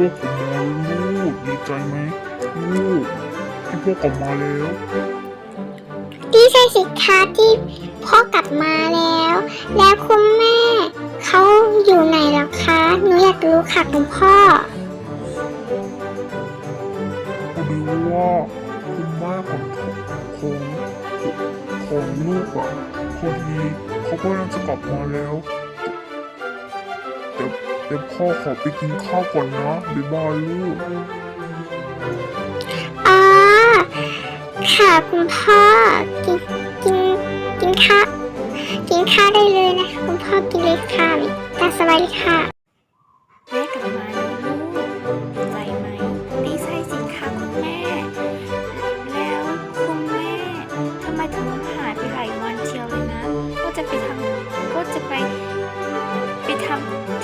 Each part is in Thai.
พวกผมมาแล้วลูกดีใจไหมลูกที่พวกผมมาแล้วดีใจสิคะที่พ่อกลับมาแล้ว แล้วคุณแม่เขาอยู่ไหนล่ะคะหนูอยากรู้ค่ะคุณพ่อพอดีว่าคุณแม่ของของของลูกอะพอดีเขากำลังจะกลับมาแล้วเดี๋ยว เดี๋ยวพ่อขอไปกินข้าวก่อนนะบ๊ายบายลูกอ๋อค่ะคุณพ่อกินกินกินข้าวกินข้าวได้เลยนะคะคุณพ่อกินเลยค่ะตาสบายเลยค่ะแม่กลับมาแล้วลูกดีใจไหมดีใจสิคะคุณแม่ แล้วคุณแม่ทำไมถึงหายไปหลายวันเชียวเลยนะ ก็จะไปทำก็จะไปไปทำ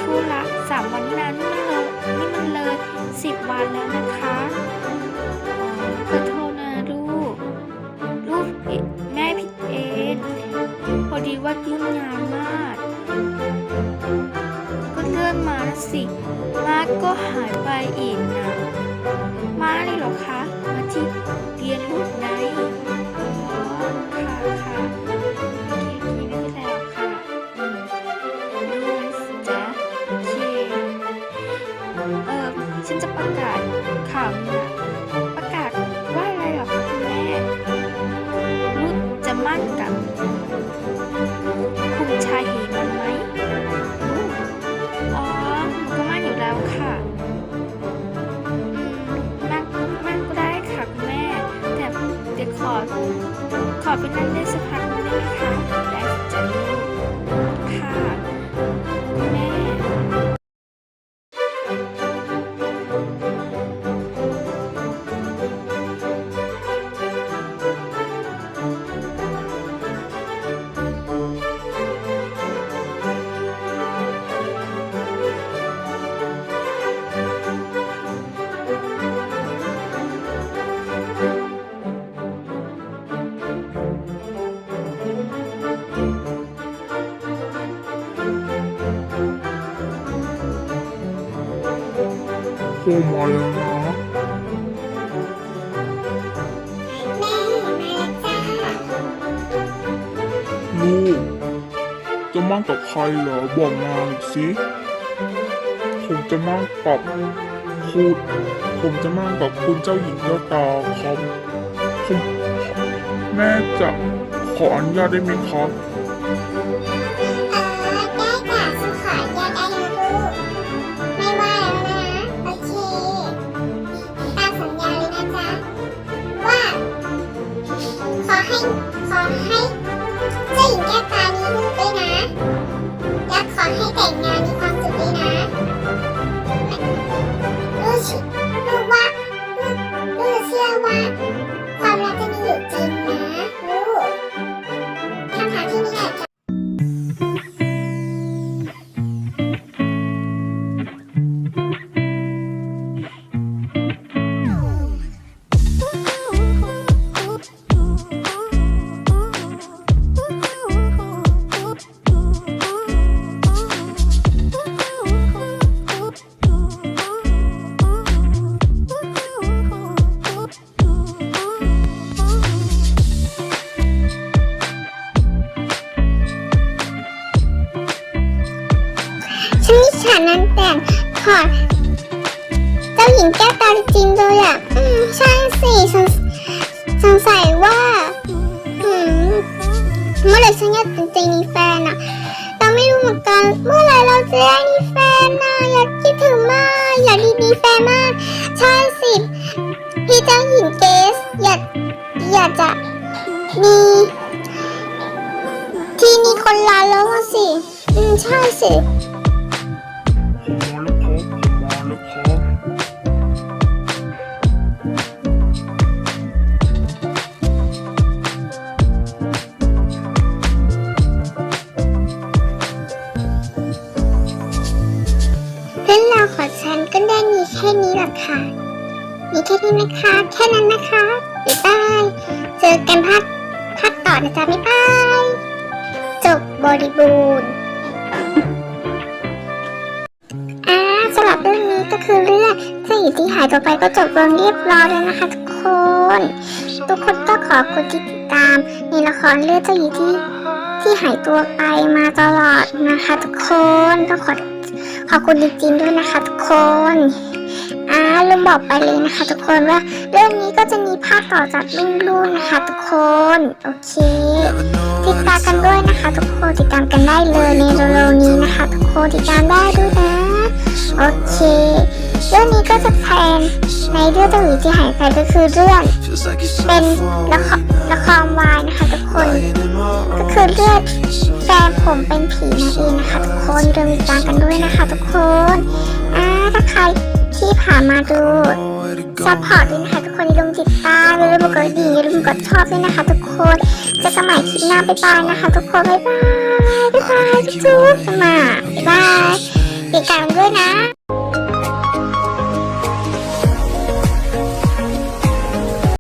บวันแล้วนะคะขอโทษนะลูก ลูกผิดแม่ผิดเอง พอดีว่ายุ่งงานมาก ก็เลื่อนมาสิ มาก็หายไปอีกนะ มาเลยเหรอคะ มาที่เรียนรูปไหน อไปนั่งได้สักพักนึงได้ไหมคะ พ่มาแล้วนะแม่มาแล้วจ้าลูกจะมั่นกับใครเหรอบอกมาหน่อยสิผมจะมั่นกับคุณผมจะมั่นกับคุณเจ้าหญิงเจ้าตาครับผมแม่จะขออนุญาตได้ไหมครับ นมีฉานั้นแต่งขอเจ้าหญิงแก้วตาจริงเลยอะอืมใช่สิสงสงสัยว่าอืมเมื่อไหรฉันอยากจะมีแฟนอะเราไม่รู้เหมือนกันเมื่อไหรเราจะได้มีแฟนน่ะอยากคิดถึงมากอยากดีๆเจ้าหญิงเกสอยากอยากจะมีที่มีคนรักแล้วอะสิ อืม ใช่สิ ค่ะ มีแค่นี้นะคะ แค่นั้นนะคะ บ๊ายบาย เจอกันภาคภาคต่อนะจ๊ะ บ๊ายบาย จบบริบูรณ์อ่าสำหรับเรื่องนี้ก็คือเรื่องเจ้าหญิงที่หายตัวไปก็จบลงเรียบร้อยแล้วนะคะทุกคน ทุกคนก็ขอบคุณที่ติดตาม ในละครเรื่องเจ้าหญิงที่ที่หายตัวไปมาตลอดนะคะ ทุกคนก็ขอขอบคุณจริงๆด้วยนะคะทุกคน อ่าลืมบอกไปเลยนะคะ ทุกคนว่าเรื่องนี้ก็จะมีภาคต่อจากรุ่นรุ่นนะคะทุกคน โอเค ติดตามกันด้วยนะคะ ทุกคนติดตามกันได้เลยในเร็วๆนี้นะคะ ทุกคนติดตามได้ด้วยนะ โอเค เรื่องนี้ก็จะแทนในเรื่องเจ้าหญิงที่หายไปก็คือเรื่องเป็นละครละครวายนะคะทุกคน ก็คือเรื่องแฟนผมเป็นผีนั่นเองนะคะทุกคนเริ่มติดตามกันด้วยนะคะ ทุกคนอ่าถ้าใคร ที่ผ่านมาดูซัพพอร์ตด้วยนะคะทุกคนอย่าลืมติดตามอย่าลืมกดดีอย่าลืมกดชอบด้วยนะคะ ทุกคนจะสมัยคลิปหน้าบ๊ายบายนะคะ ทุกคนบ๊ายบายบ๊ายบายจุ๊บมาบ๊ายบายติดตามด้วยนะ